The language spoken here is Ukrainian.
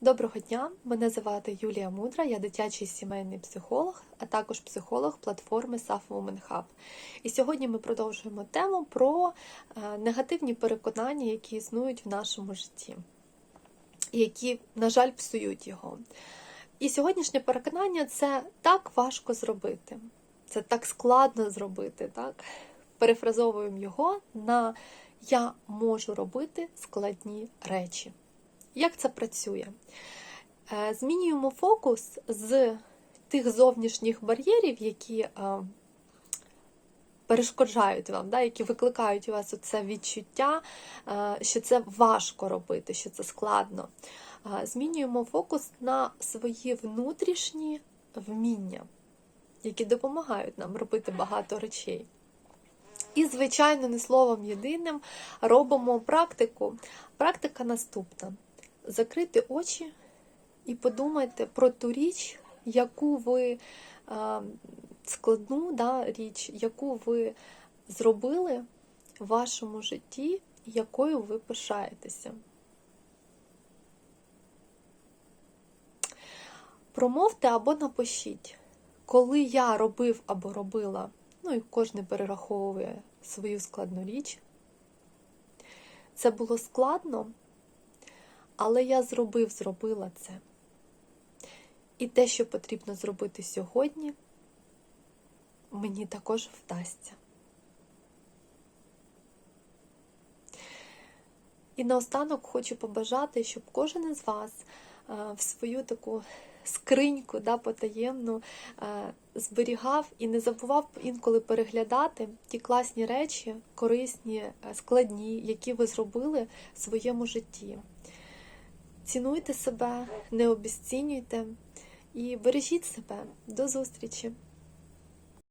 Доброго дня! Мене звати Юлія Мудра, я дитячий сімейний психолог, а також психолог платформи SAF Women Hub. І сьогодні ми продовжуємо тему про е, негативні переконання, які існують в нашому житті, які, на жаль, псують його. І сьогоднішнє переконання це так важко зробити, це так складно зробити. так? Перефразовуємо його на я можу робити складні речі. Як це працює? Е, Змінюємо фокус з тих зовнішніх бар'єрів, які е, перешкоджають вам, які викликають у вас це відчуття, е, що це важко робити, що це складно. Змінюємо фокус на свої внутрішні вміння, які допомагають нам робити багато речей. І, звичайно, не словом єдиним робимо практику. Практика наступна: закрити очі і подумайте про ту річ, яку ви а, складну да, річ, яку ви зробили в вашому житті, якою ви пишаєтеся. Промовте або напишіть, коли я робив або робила, ну і кожен перераховує свою складну річ. Це було складно, але я зробив, зробила це. І те, що потрібно зробити сьогодні, мені також вдасться. І наостанок хочу побажати, щоб кожен із вас е, в свою таку скриньку да, потаємну е, зберігав і не забував інколи переглядати ті класні речі, корисні, е, складні, які ви зробили в своєму житті. Цінуйте себе, не обіцінюйте і бережіть себе. До зустрічі!